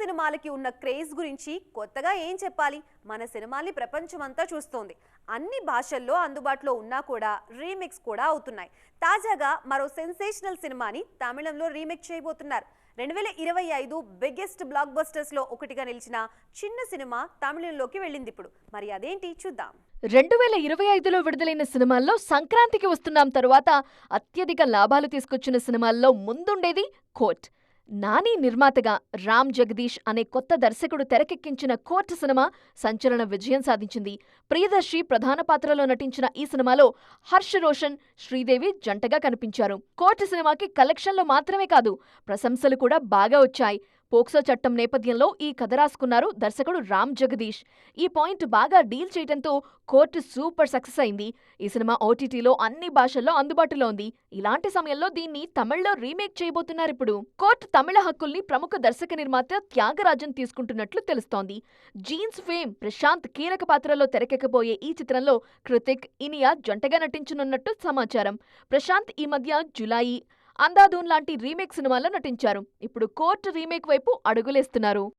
సినిమాలకి ఉన్న క్రేజ్ గురించి కొత్తగా ఏం చెప్పాలి? మన సినిమాల్ని ప్రపంచమంతా చూస్తోంది. అన్ని భాషల్లో అందుబాటులో ఉన్నా కూడా రీమిక్స్ కూడా అవుతున్నాయి. తాజాగా మరో సెన్సేషనల్ సినిమాని తమిళంలో రీమేక్ చేయబోతున్నారు. రెండు వేల ఇరవై ఐదు బిగ్గెస్ట్ బ్లాక్ బస్టర్స్లో ఒకటిగా నిలిచిన చిన్న సినిమా తమిళంలోకి వెళ్ళింది ఇప్పుడు. మరి అదేంటి? చూద్దాం. రెండు వేల ఇరవై ఐదులో విడుదలైన సినిమాల్లో సంక్రాంతికి వస్తున్నాం తరువాత అత్యధిక లాభాలు తీసుకొచ్చిన సినిమాల్లో ముందుండేది కోట్ నాని నిర్మాతగా రామ్ జగదీష్ అనే కొత్త దర్శకుడు తెరకెక్కించిన కోర్ట్ సినిమా సంచలన విజయం సాధించింది. ప్రియదర్శి ప్రధాన పాత్రలో నటించిన ఈ సినిమాలో హర్ష రోషన్ శ్రీదేవి జంటగా కనిపించారు. కోర్టు సినిమాకి కలెక్షన్లు మాత్రమే కాదు ప్రశంసలు కూడా బాగా వచ్చాయి. పోక్సో చట్టం నేపథ్యంలో ఈ కథ రాసుకున్నారు దర్శకుడు రామ్ జగదీష్. ఈ పాయింట్ బాగా డీల్ చేయడంతో కోర్టు సూపర్ సక్సెస్ అయింది. ఈ సినిమా ఓటీటీలో అన్ని భాషల్లో అందుబాటులో ఉంది. ఇలాంటి సమయంలో దీన్ని తమిళ్ళో రీమేక్ చేయబోతున్నారు ఇప్పుడు. కోర్టు తమిళ హక్కుల్ని ప్రముఖ దర్శక నిర్మాత త్యాగరాజన్ తీసుకుంటున్నట్లు తెలుస్తోంది. జీన్స్ ఫేమ్ ప్రశాంత్ కీలక పాత్రలో తెరకెక్కబోయే ఈ చిత్రంలో కృతిక్ ఇనియా జంటగా నటించనున్నట్టు సమాచారం. ప్రశాంత్ ఈ మధ్య జులాయి అందాదూన్ లాంటి రీమేక్ సినిమాల్లో నటించారు. ఇప్పుడు కోర్టు రీమేక్ వైపు అడుగులేస్తున్నారు.